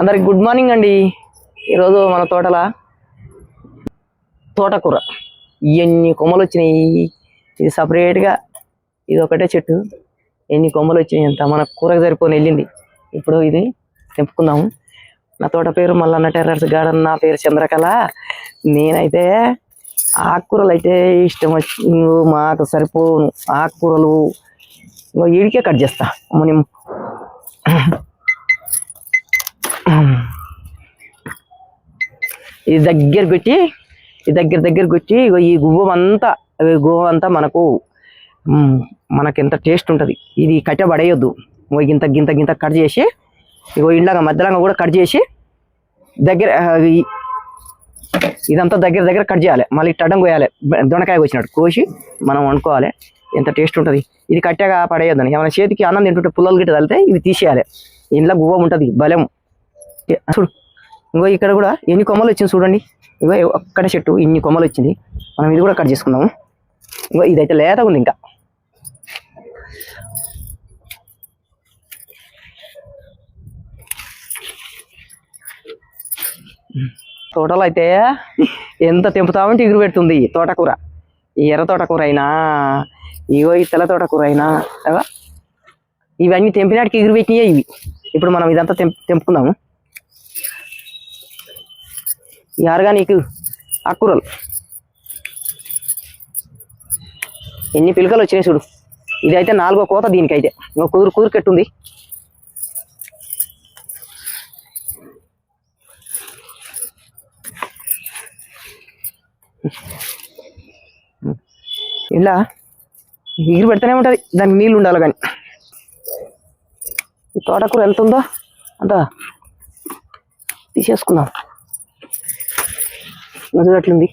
అందరికి good morning అండి. ఈరోజు మన తోటల తోటకూర. ఎన్ని కొమ్మలు వచ్చినాయి ఇది సపరేట్గా ఇది ఒకటే చెట్టు. ఎన్ని కొమ్మలు వచ్చినాయి అంత మన కూరకు సరిపోని వెళ్ళింది. ఇప్పుడు ఇది తెంపుకుందాము. నా తోట పేరు మల్లన్న టెర్రర్స్ గార్డెన్. నా పేరు చంద్రకళ. నేనైతే ఆకుకూరలు అయితే ఇష్టం వచ్చి మాకు సరిపోను. ఆకుకూరలు. ఇడికే కట్ చేస్తా. మనం ఇది దగ్గర పెట్టి ఈ దగ్గర దగ్గర కొట్టి ఈ గువ్వం అంతా గువ్వం అంతా మనకు మనకి ఎంత టేస్ట్ ఉంటుంది. ఇది కట్ట పడేయొద్దు. గింత గింత గింత కట్ చేసి ఇగో ఇండ్లాగా మధ్యలాగా కూడా కట్ చేసి దగ్గర ఇదంతా దగ్గర దగ్గర కట్ చేయాలి. మళ్ళీ టడం కోయాలి దొండకాయ కోసినట్టు కోసి మనం వండుకోవాలి. ఎంత టేస్ట్ ఉంటుంది. ఇది కట్టెగా పడేయొద్దని. ఏమైనా చేతికి అన్నం తింటుంటే పుల్లలు గిట్ట తగిలితే ఇది తీసేయాలి. ఇంట్లో గువ్వ ఉంటుంది. బలం. చూడు. ఇంకో ఇక్కడ కూడా ఎన్ని కొమ్మలు వచ్చింది చూడండి. ఇగో ఒక్కడ చెట్టు ఇన్ని కొమ్మలు వచ్చింది. మనం ఇది కూడా కట్ చేసుకుందాము. ఇంకో ఇదైతే లేతగా ఉంది ఇంకా. తోటలో అయితే ఎంత తెంపుతామంటే ఎగురు పెడుతుంది తోటకూర. ఈ ఎర్ర తోటకూర అయినా ఇగో ఈ తెల్ల తోటకూర అయినా ఇవన్నీ తెంపినాటికి ఎగురు పెట్టినాయి ఇవి. ఇప్పుడు మనం ఇదంతా తెంప్ తెంపుకుందాము. ఈ ఆర్గానిక్ ఆకుకూరలు. ఎన్ని పిలకలు వచ్చినాయి చూడు. ఇదైతే నాలుగో కోత దీనికైతే. ఇంకో కుదురు కుదురు కట్టుంది. ఇలా ఎగిరి పెడితేనే ఉంటుంది. దానికి నీళ్ళు ఉండాలి కానీ. ఈ తోటకూర ఎంత ఉందో అంత తీసేసుకుందాం. మొదలట్లుంది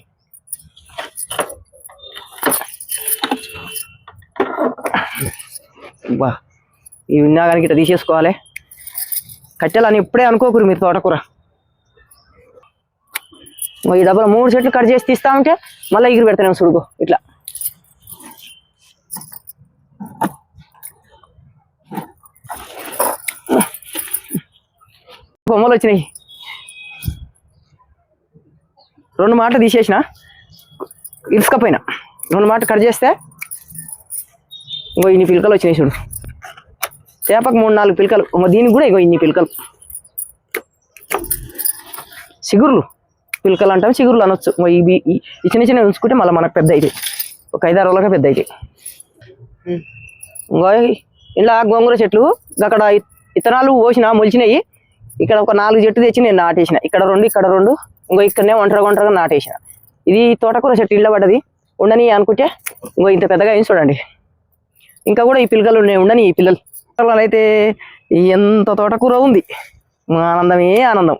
బా ఈ విన్నాగానికి ఇట్లా తీసేసుకోవాలి. కట్టెలని ఇప్పుడే అనుకోకూరు మీరు తోటకూర. ఈ డబ్బులు మూడు చెట్లు కట్ చేసి తీస్తా ఉంటే మళ్ళీ ఎగిరి పెడతాను చూడుకో ఇట్లా. బొమ్మలు వచ్చినాయి. రెండు మాటలు తీసేసిన. ఇరుసుకపోయినా. రెండు మాటలు కట్ చేస్తే ఇంకో ఇన్ని పిలకలు వచ్చినాయి చూడు. చేపకు మూడు నాలుగు పిలకలు. ఇంకో దీనికి కూడా ఇంకో ఇన్ని పిలకలు. చిగుర్లు. పిలకలు అంటాం చిగుర్లు అనొచ్చు. ఇంకో ఇవి ఈ చిన్న చిన్న ఉంచుకుంటే మళ్ళీ మనకు పెద్ద అవుతాయి ఒక ఐదారు రోజులకే పెద్ద అవుతాయి ఇంకో ఇలా గోంగూర చెట్లు. అక్కడ ఇత్తనాలు పోసిన మొలిచినాయి ఇక్కడ ఒక నాలుగు చెట్టు తెచ్చి నేను నాటేసిన. ఇక్కడ రెండు ఇక్కడ రెండు. ఇంకో ఇక్కడనే ఒంటరిగా ఒంటరిగా నాటేసిన ఇది తోటకూర చెట్టు ఇళ్ళ పడ్డది. ఉండని అనుకుంటే ఇంకో ఇంత పెద్దగా అయింది చూడండి. ఇంకా కూడా ఈ పిల్లలు ఉన్నాయి ఉండని ఈ పిల్లలు. పిల్లలు అయితే ఎంత తోటకూర ఉంది. ఆనందమే ఆనందం.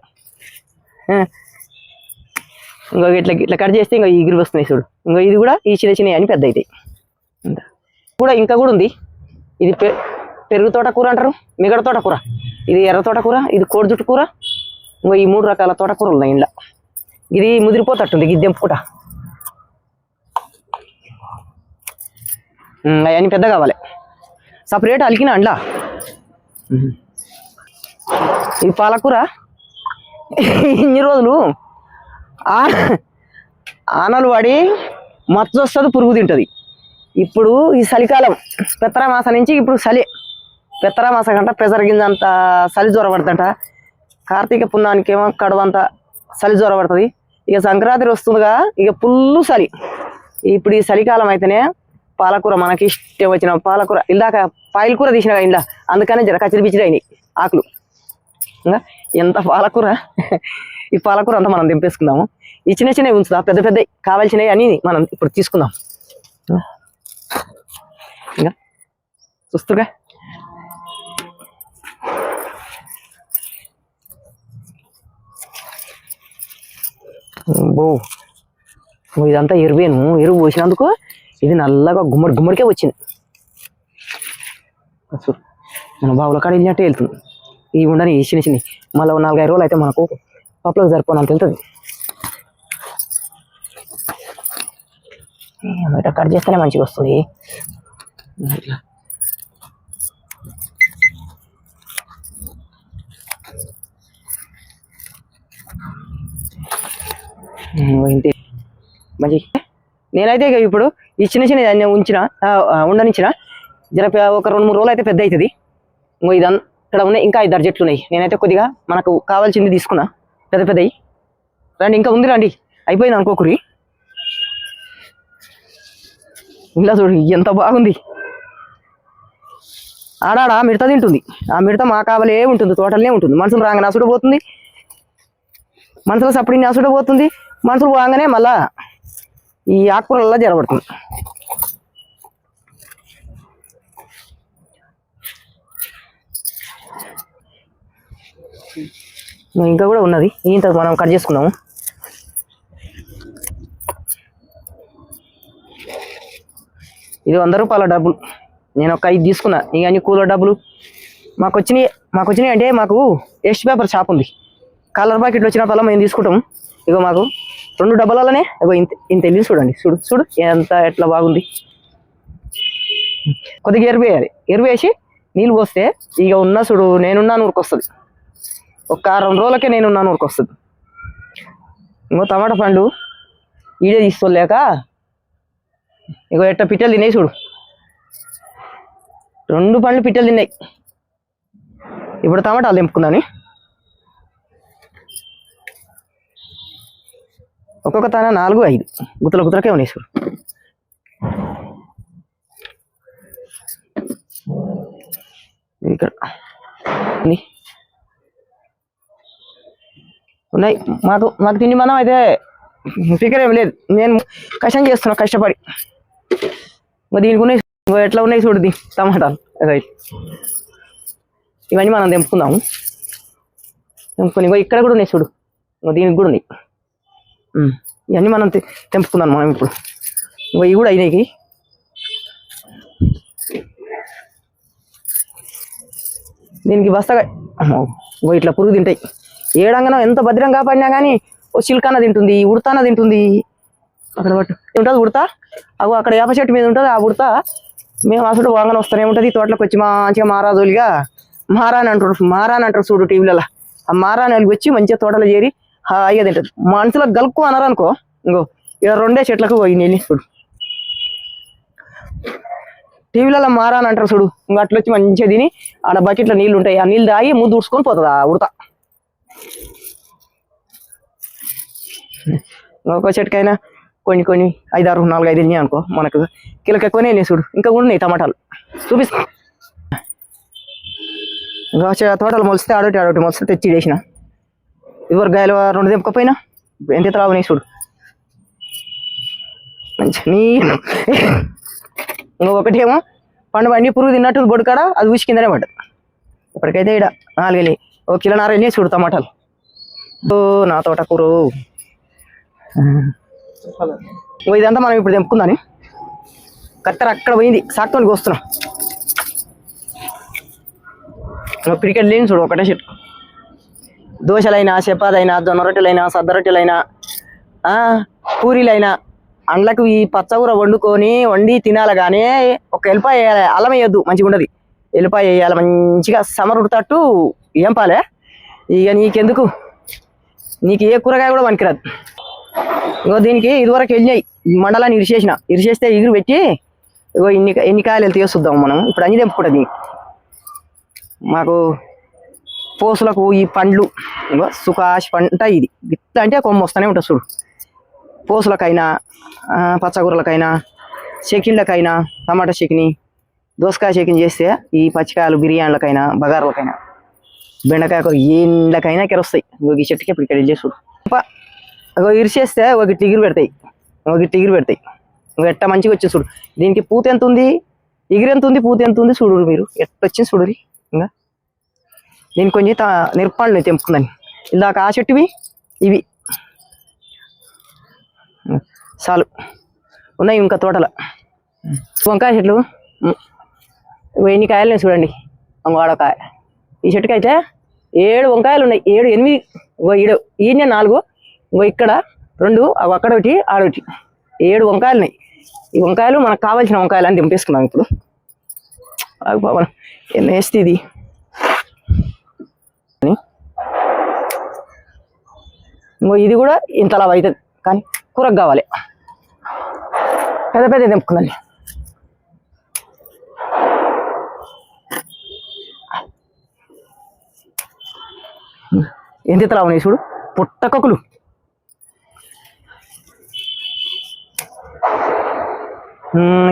ఆ. ఇంకో ఇట్లా ఇట్లా కట్ చేస్తే ఇంకా ఎగిరి వస్తున్నాయి చూడు. ఇంకో ఇది కూడా ఈ చిన్న చిన్న అని పెద్ద అవుతాయి కూడా ఇంకా కూడా ఉంది. ఇది పె- పెరుగు తోటకూర అంటారు మిగడ తోటకూర. ఇది ఎర్ర తోటకూర ఇది కోడిజుట్టు కూర. ఇంకో ఈ మూడు రకాల తోటకూరలు ఉన్నాయి ఇంట్లో. ఇది ముదిరిపోతట్టుంది ఇది దెంపుకుంట అవన్నీ పెద్ద కావాలి. సపరేట్ అలికిన అండ్లా. ఈ పాలకూర. ఇన్ని రోజులు ఆనలు పడి మచ్చ వస్తుంది పురుగు తింటుంది. ఇప్పుడు ఈ చలికాలం పెత్తరామాసం నుంచి ఇప్పుడు చలి. పెత్తరామాసం కంట పెసర గింజ అంత చలి జ్వర పడుతుంట కార్తీక పుణ్యానికి ఏమో కడవంతా చలి జ్వర పడుతుంది. ఇక సంక్రాంతి వస్తుందిగా ఇక ఫుల్ చలి. ఇప్పుడు ఈ చలికాలం అయితేనే పాలకూర మనకి ఇష్టం వచ్చిన పాలకూర. ఇందాక పాయల కూర తీసిన ఇందా? అందుకనే జర కచ్చిరి అయినాయి ఆకులు. ఇంకా ఎంత పాలకూర? ఈ పాలకూర అంతా మనం దింపేసుకుందాము. ఈ చిన్న చిన్నవి ఉంచుదా. పెద్ద పెద్ద కావాల్సినవి అని మనం ఇప్పుడు తీసుకుందాం. ఇంకా చూస్తుగా బో. ఇదంతా ఎరువేను. ఎరువు పోసినందుకు ఇది నల్లగా గుమ్మడి గుమ్మడికే వచ్చింది చూడు మన బావుల కాడ వెళ్ళినట్టే వెళ్తుంది ఇవి ఉండని చిన్న చిన్న. మళ్ళీ నాలుగైదు రోజులు అయితే మనకు పప్పులకు సరిపోనంత వెళ్తుంది. కట్ చేస్తేనే మంచిగా వస్తుంది. ఇట్లా ఇంతే. మంచి. నేనైతే ఇక ఇప్పుడు ఈ చిన్న చిన్న దాన్ని ఉంచిన ఉండనిచ్చిన. జర ఒక రెండు మూడు రోజులు అయితే పెద్ద అవుతుంది ఇంకో ఇదన్ ఇక్కడ ఉన్నాయి ఇంకా ఇద్దరు చెట్లు ఉన్నాయి. నేనైతే కొద్దిగా మనకు కావాల్సింది తీసుకున్నా. పెద్ద పెద్దవి రండి ఇంకా ఉంది రండి. అయిపోయింది అనుకోకురి ఇలా చూడు ఎంత బాగుంది. ఆడాడ మిడత తింటుంది. ఆ మిడత మా కావలే ఉంటుంది తోటలనే ఉంటుంది. మనుషులు రాగానే అసుడు పోతుంది. మనుషుల సప్పుడు అసుడు పోతుంది. మనుషులు పోగానే మళ్ళా ఈ ఆకుకూరలలో జరబడుతుంది ఇంకా కూడా ఉన్నది. ఇంత మనం కట్ చేసుకున్నాము ఇది వంద రూపాయల డబ్బులు. నేను ఒక ఐదు తీసుకున్నా. ఇక అన్ని డబ్బులు. మాకు వచ్చినాయి మాకు వచ్చినాయి అంటే మాకు వేస్ట్ పేపర్ షాప్ ఉంది. కలర్ ప్యాకెట్లు వచ్చినప్పుడల్లా మేము తీసుకుంటాం. ఇగో మాకు రెండు డబ్బాలనే ఇంత ఇంత వెళ్ళింది చూడండి. చూడు చూడు ఎంత ఎట్లా బాగుంది. కొద్దిగా ఎరువు వేయాలి. నీళ్ళు పోస్తే ఇక ఉన్న చూడు నేనున్నా నూరుకు వస్తుంది. ఒక రెండు రోజులకే నేనున్నా నూరుకు వస్తుంది. ఇంకో టమాటా పండు ఈడే తీసుకోలేక ఇగో ఎట్ట పిట్టలు తిన్నాయి చూడు. రెండు పండ్లు పిట్టలు తిన్నాయి. ఇప్పుడు టమాటాలు తెంపుకుందాని ఒక్కొక్క తాన నాలుగు ఐదు. గుత్తల గుత్తలకే ఉన్నాయి చూడు. ఇక్కడ ఉన్నాయి. మాకు మాకు తిండి మనం అయితే ఫికర్ ఏం లేదు. నేను కష్టం చేస్తున్నా కష్టపడి. దీనికి ఉన్నాయి ఎట్లా ఉన్నాయి చూడు టమాటాలు. రైట్ ఇవన్నీ మనం తెంపుకుందాము. తెంపుకొని ఇక్కడ కూడా ఉన్నాయి చూడు. దీనికి కూడా ఉన్నాయి. ఇవన్నీ మనం తె- తెంపుకుందాం మనం ఇప్పుడు. ఇవి కూడా అయినాయి దీనికి బస్తగా ఓ ఇట్లా పురుగు తింటాయి. ఏడంగనం ఎంత భద్రం కాపాడినా కానీ ఓ చిల్కాన తింటుంది ఉడతాన తింటుంది. అక్కడ పట్టు. ఉంటుంది ఉడతా? అగో అక్కడ వేప చెట్టు మీద ఉంటుంది ఆ ఉడతా. మేము అసలు వాంగన వస్తూనే ఉంటుంది తోటలోకి వచ్చి మంచిగా మారాజోలిగా మారాని అంటారు మారాని అంటారు చూడు టీవీలలో. ఆ మారాని వాళ్ళకి వచ్చి మంచిగా తోటలో చేరి హాయిగా తింటుంది మనుషులకు గలుక్కు అన్నారు అనుకో ఇంకో ఇక్కడ రెండే చెట్లకు పోయి నీళ్ళు చూడు. టీవీలలో మారాని అంటారు చూడు. ఇంకా అట్లా వచ్చి మంచిగా తిని ఆడ బకెట్లో నీళ్ళు ఉంటాయి. ఆ నీళ్ళు తాగి ముందు ఉడుచుకొని పోతుంది ఆ ఉడత. ఒక చెట్టుకైనా కొన్ని కొన్ని ఐదారు నాలుగు ఐదు వెళ్ళినాయి అనుకో. మనకు కిలక ఎక్కువనే వెళ్ళినాయి చూడు. ఇంకా కూడా ఉన్నాయి టమాటాలు. చూపిస్తా. ఇంకా తోటలు మొలిస్తే ఆడోటి ఆడోటి మొలిస్తే తెచ్చి వేసిన ఇవ్వరు గాయలు రెండు దింపకపోయినా ఎంత త్రాగునాయి చూడు. మంచి నీ ఇంకొకటి ఏమో పండు అన్ని పురుగు తిన్నట్టు బొడుకాడ అది ఊసి కిందనే పడ్డ ఇప్పటికైతే ఇక్కడ నాలుగు ఓ కిలో వెళ్ళి చూడు టమాటాలు. ఓ నా తోట కూర ఇదంతా మనం ఇప్పుడు తెంపుకుందాని కత్తెర అక్కడ పోయింది సాక్తోనికి వస్తున్నాం. పిడికెట్ లేని చూడు ఒకటే చెట్టు. దోశలైనా చపాతైనా దొనరొట్టెలైనా రొట్టెలైనా సద్ద రొట్టెలైనా పూరీలైనా అండ్లకు ఈ పచ్చకూర వండుకొని వండి తినాలి కానీ ఒక ఎల్లిపాయ వేయాలి. అల్లం వేయద్దు మంచిగా ఉండదు ఎల్లిపాయ వేయాలి మంచిగా సమరుడుతట్టు ఏం పాలే? ఇక నీకెందుకు? నీకు ఏ కూరగాయ కూడా పనికిరాదు. ఇగో దీనికి ఇదివరకు వెళ్ళినాయి మండలాన్ని ఇరిచేసిన ఇరిచేస్తే ఇగురు పెట్టి ఇగో ఇన్ని ఎన్ని కాయలు వెళ్తే చూద్దాం మనం. ఇప్పుడు అన్ని తెంపుకుంటుంది మాకు పోసులకు ఈ పండ్లు సుకాష్ పంట ఇది. విత్త అంటే కొమ్మ వస్తూనే ఉంటుంది చూడు. పోసులకైనా ఆ, పచ్చకూరలకైనా చెకిళ్ళకైనా టమాటా చెకిని దోసకాయ చెకిని చేస్తే ఈ పచ్చికాయలు బిర్యానీలకైనా బగారులకైనా బెండకాయ కూర ఏండ్లకైనా కెరొస్తాయి. ఈ చెట్టుకి ఇప్పుడు ఇక్కడ వెళ్ళి చూడు ప- ఇరిచేస్తే ఒక టిగిరి పెడతాయి. ఒక టిగిరి పెడతాయి. ఎట్ట మంచిగా వచ్చి చూడు. దీనికి పూత ఎంత ఉంది? ఎగిరి ఎంత ఉంది? పూత ఎంత ఉంది? చూడు మీరు. ఎట్ట వచ్చింది చూడురి ఇంకా నేను కొంచెం తా- మిరపళ్ళు తెంపుకుందని ఇందాక ఆ చెట్టువి ఇవి. చాలు. ఉన్నాయి ఇంకా తోటల. వంకాయ చెట్లు. ఎన్ని కాయలు చూడండి. వంగాడకాయ ఈ చెట్టుకి అయితే ఏడు వంకాయలు ఉన్నాయి. ఏడు ఎనిమిది ఇగో ఏడు ఈయన నాలుగు ఇంకో ఇక్కడ రెండు అవి అక్కడ ఒకటి ఆడొకటి ఏడు వంకాయలు ఉన్నాయి. ఈ వంకాయలు మనకు కావాల్సిన వంకాయలు అని దింపేసుకున్నాం ఇప్పుడు. ఆగు బాబా ఎన్ని వేస్తే ఇది అని. ఇంకో ఇది కూడా ఇంతలా అవుతుంది. కానీ కూరకు కావాలి. పెద్ద పెద్ద తెంపుకుందండి ఎంత ఇతలా ఉన్నాయి చూడు? పుట్టకొక్కులు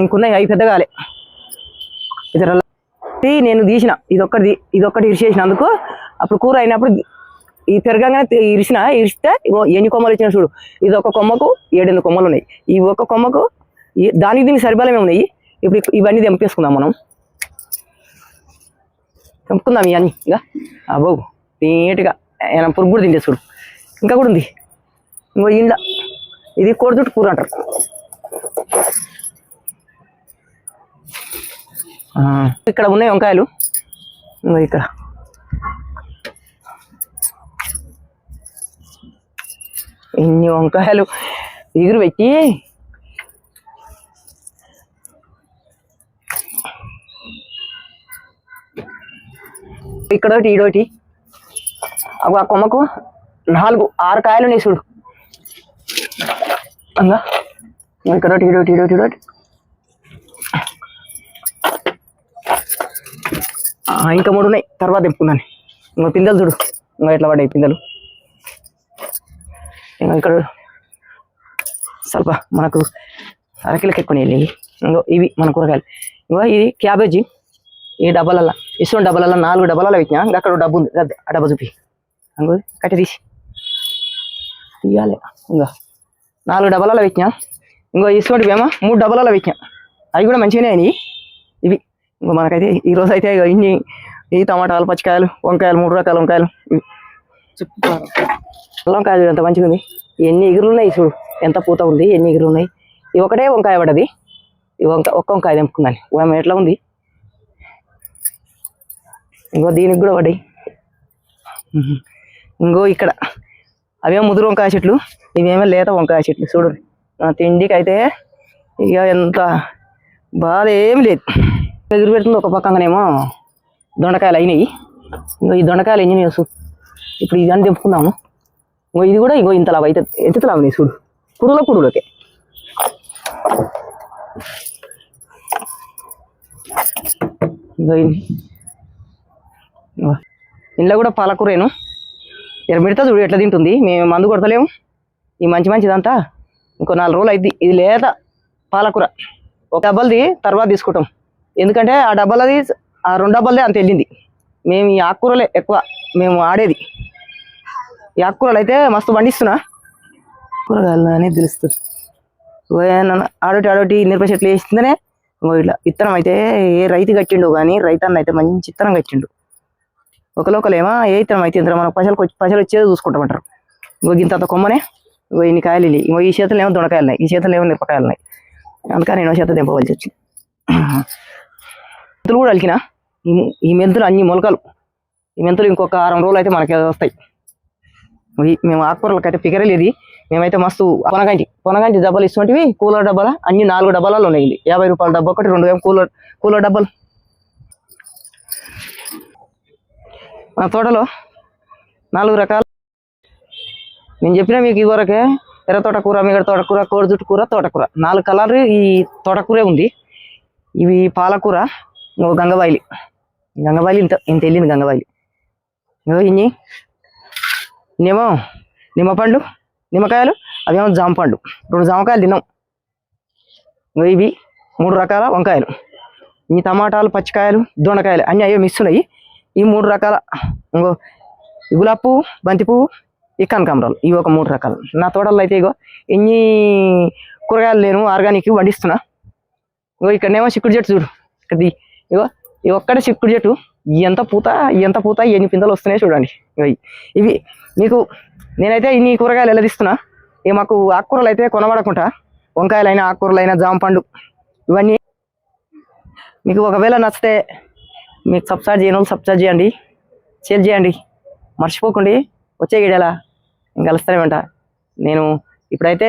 ఇంకున్నాయి అవి పెద్దగాలే ఇతర నేను తీసిన. ఇదొక్కటి ఇదొక్కటి ఇరిచేసినందుకు అప్పుడు కూర అయినప్పుడు ఈ పెరగంగానే తి- ఇరిసిన ఇరిస్తే ఎన్ని కొమ్మలు ఇచ్చిన చూడు. ఇది ఒక కొమ్మకు ఏడెనిమిది కొమ్మలు ఉన్నాయి. ఈ ఒక్క కొమ్మకు దానికి దీనికి సరిబలమే ఉన్నాయి. ఇప్పుడు ఇవన్నీ తెంపేసుకుందాం మనం. తెంపుకుందాం ఇవన్నీ ఇంకా అబ్బో నీట్గా. ఆయన పురుగు కూడా తింటే చూడు. ఇంకా కూడా ఉంది. ఇంకో ఇంట్లో ఇది కోడితుట్టు కూర అంటారు. ఆ, ఇక్కడ ఉన్నాయి వంకాయలు. ఇక్కడ. ఎన్ని వంకాయలు ఎగురు పెట్టి. ఇక్కడోటి ఈడోటి. ఆ కొమ్మకు నాలుగు ఆరు కాయలు ఉన్నాయి చూడు. అంగా ఇక్కడోటి ఈడోటి ఈడోటి ఈడోటి. ఆ, ఇంకా మూడు ఉన్నాయి. తర్వాత తెప్పుకున్నాను. ఇంకో పిందెలు చూడు. ఇంకా ఎట్లా పడ్డాయి పిందెలు? ఇంకా ఇక్కడ ಸ್ವಲ್ಪ మనకు అరకిలకి ఎక్కువ వెళ్ళి ఇంకో ఇవి మన కూరగాయలు ఇంకో ఇది క్యాబేజీ ఈ డబ్బాలల్లో ఇసుకొని డబ్బాలలో నాలుగు డబ్బాలలో పెట్టినా ఇంకా అక్కడ ఓ డబ్బు ఉంది అదే ఆ డబ్బా చూపి ఇంకో కట్టి తీసి తీయాలి ఇంకా నాలుగు డబ్బాలలో పెట్టినా ఇంకో ఇసుకొని ఏమో మూడు డబ్బాలలో పెట్టినా అవి కూడా మంచిగానే అయినాయి ఇవి ఇంకో మనకైతే ఈ రోజు అయితే ఇగో ఇన్ని ఈ టమాటాలు పచ్చికాయలు వంకాయలు మూడు రకాల వంకాయలు చెప్తారు వంకాయ ఎంత మంచిగా ఉంది ఎన్ని ఎగురు ఉన్నాయి చూడు. ఎంత పూత ఉంది ఎన్ని ఎగురు ఉన్నాయి. ఈ ఒకటే వంకాయ పడది ఈ వంకాయ ఒక్క వంకాయ తెంపుకున్నాను ఆమె ఎట్లా ఉంది? ఇంకో దీనికి కూడా పడ్డాయి ఇంకో ఇక్కడ. అవేమో ముదురు వంకాయ చెట్లు ఇవేమో లేత వంకాయ చెట్లు చూడు. నా తిండికి అయితే ఇక ఎంత బాధ ఏమి లేదు. ఎదురు పెడుతుంది ఒక పక్కనేమో దొండకాయలు అయినాయి. ఇంకో ఈ దొండకాయలు ఇంజనీర్స్ ఇప్పుడు ఇది అని తెంపుకుందాము ఇంకో ఇది కూడా ఇంకో ఇంతలా అయితే ఎత్తుతలా ఉన్నాయి చూడు. కుడులో కుడులోకే ఇంకో ఇంట్లో కూడా పాలకూరేను. ఇక్కడ మిడతా చూడు ఎట్లా తింటుంది. మేము మందు కొడతలేము. ఈ మంచి మంచిదంతా ఇంకో నాలుగు రోజులు అయింది ఇది లేత పాలకూర. ఒక డబ్బాలది తర్వాత తీసుకుంటాం. ఎందుకంటే ఆ డబ్బాలది ఆ రెండు డబ్బాలదే అంత వెళ్ళింది. మేము ఈ ఆకుకూరలే ఎక్కువ. మేము ఆడేది. ఈ ఆకుకూరలు అయితే మస్తు పండిస్తున్నా. కూరగాయలు అనేది తెలుస్తుంది. ఓ ఆడోటి ఆడోటి మిరప చెట్లు వేస్తుందనే ఇంకో ఇట్లా విత్తనం అయితే ఏ రైతు కట్టిండు కానీ రైతన్న అయితే మంచి ఇత్తనం కట్టిండు. ఒకలోకలేమో ఏ విత్తనం అయితే ఇంత మనకు పైసలు పైసలు వచ్చేది చూసుకుంటామంటారు. ఇంకో తర్వాత కొమ్మనే ఇంకో ఇన్ని కాయలు ఇల్లి ఇంకో ఈ చేతులు ఏమో దొండకాయలు ఉన్నాయి ఈ చేతులు ఏమో నిరపకాయలు ఉన్నాయి అందుకని నేను చేత దింపవలసి వచ్చింది. మెంతులు కూడా అలికిన ఈ ఈ మెంతులు అన్ని మొలకలు. ఈ మెంతులు ఇంకొక వారం రోజులు అయితే మనకి వస్తాయి. మేము ఆకుకూరలకు అయితే ఫిగరే లేదు. మేమైతే మస్తు పొనగంటి పొనగంటి డబ్బాలు ఇస్తుంటివి. కూలర్ డబ్బాల? అన్ని నాలుగు డబ్బాలలో ఉన్నాయి యాభై రూపాయల డబ్బా ఒకటి రెండు వేల కూలర్ కూలర్ డబ్బాలు. మా తోటలో నాలుగు రకాల. నేను చెప్పిన మీకు ఇదివరకే ఎర్ర తోటకూర మిగడ తోటకూర కోడిజుట్టు కూర తోటకూర. నాలుగు కలర్ ఈ తోటకూరే ఉంది. ఇవి పాలకూర ఇంకో గంగబాయిలి గంగబాయిలి ఇంత ఇంత వెళ్ళింది గంగబాయిలి ఇంకో ఇన్ని ఇన్నేమో నిమ్మపండు నిమ్మకాయలు అవేమో జామ పండు. రెండు జామకాయలు తిన్నాం. ఇవి మూడు రకాల వంకాయలు. ఈ టమాటాలు పచ్చికాయలు దొండకాయలు అన్నీ అయ్యో మిక్స్ ఉన్నాయి. ఈ మూడు రకాల ఇంకో ఈ గులాబీ పువ్వు బంతి పువ్వు ఈ కనకాంబరాలు. ఇవి ఒక మూడు రకాలు. నా తోటల్లో అయితే ఇగో ఎన్ని కూరగాయలు నేను ఆర్గానిక్ వండిస్తున్నా ఇగో ఇక్కడనేమో చిక్కుడు చెట్టు చూడు. ఇక్కడ ఇగో ఈ ఒక్కడే చిక్కుడు చెట్టు. ఎంత పూత ఎంత పూత ఎన్ని పిందెలు వస్తున్నాయో చూడండి. ఇవి. ఇవి మీకు నేనైతే ఇన్ని కూరగాయలు ఎలా తీస్తున్నా? ఇక మాకు ఆకుకూరలు అయితే కొనబడకుండా వంకాయలైనా ఆకుకూరలైనా జామ పండు ఇవన్నీ. మీకు ఒకవేళ నచ్చితే మీకు సబ్స్క్రైబ్ చేయను సబ్స్క్రైబ్ చేయండి. షేర్ చేయండి. మర్చిపోకండి. వచ్చే గిడేలా కలుస్తానే వెంట నేను ఇప్పుడైతే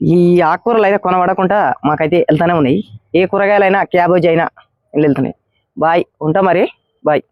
ఈ ఆకుకూరలు అయితే కొనబడకుండా మాకైతే వెళ్తానే ఉన్నాయి. ఏ కూరగాయలైనా క్యాబేజ్ అయినా వెళ్తున్నాయి. బాయ్. ఉంటా మరి. బాయ్.